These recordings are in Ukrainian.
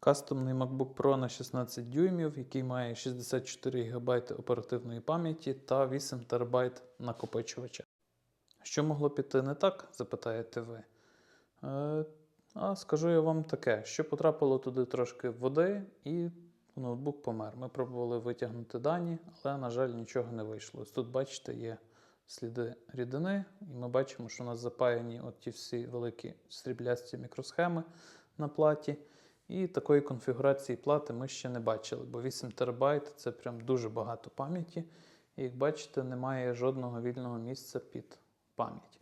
Кастомний MacBook Pro на 16 дюймів, який має 64 ГБ оперативної пам'яті та 8 ТБ накопичувача. Що могло піти не так, запитаєте ви? Е, а скажу я вам таке, що потрапило туди трошки води і ноутбук помер. Ми пробували витягнути дані, але, на жаль, нічого не вийшло. Тут, бачите, є сліди рідини, і ми бачимо, що у нас запаяні от ті всі великі сріблясті мікросхеми на платі. І такої конфігурації плати ми ще не бачили, бо 8 ТБ це прям дуже багато пам'яті. І як бачите, немає жодного вільного місця під пам'ять.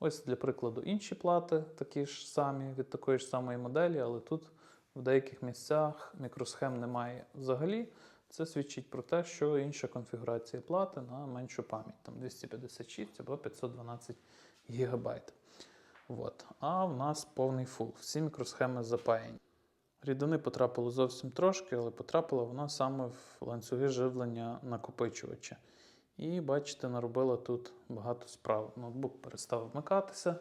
Ось для прикладу інші плати, такі ж самі від такої ж самої моделі, але тут в деяких місцях мікросхем немає взагалі. Це свідчить про те, що інша конфігурація плати на меншу пам'ять, там 256 або 512 ГБ. От. А в нас повний фул. Всі мікросхеми запаяні. Рідини потрапило зовсім трошки, але потрапила вона саме в ланцюги живлення накопичувача. І бачите, наробила тут багато справ. Ноутбук перестав вмикатися.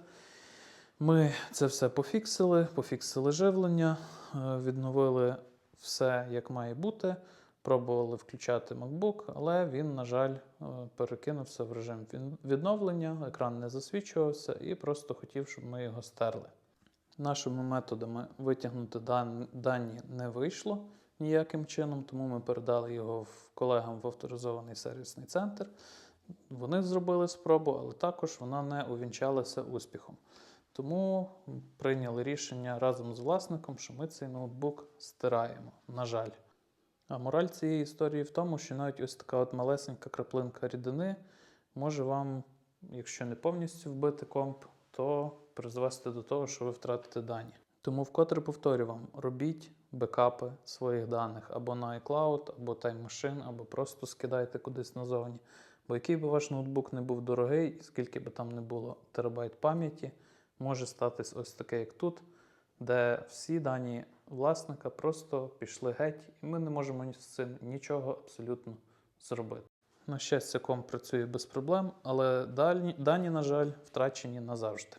Ми це все пофіксили, пофіксили живлення, е, відновили все як має бути. Пробували включати MacBook, але він, на жаль, е, перекинувся в режим відновлення, екран не засвічувався і просто хотів, щоб ми його стерли. Нашими методами витягнути дані не вийшло ніяким чином, тому ми передали його колегам в авторизований сервісний центр. Вони зробили спробу, але також вона не увінчалася успіхом. Тому прийняли рішення разом з власником, що ми цей ноутбук стираємо. На жаль. А мораль цієї історії в тому, що навіть ось така от малесенька краплинка рідини може вам, якщо не повністю вбити комп, то призвести до того, що ви втратите дані. Тому вкотре повторю вам: робіть бекапи своїх даних або на iCloud, або Time Machine, або просто скидайте кудись назовні. Бо який би ваш ноутбук не був дорогий, скільки би там не було терабайт пам'яті, може статись ось таке, як тут, де всі дані власника просто пішли геть, і ми не можемо з цим нічого абсолютно зробити. На щастя, комп працює без проблем, але дані, дані на жаль, втрачені назавжди.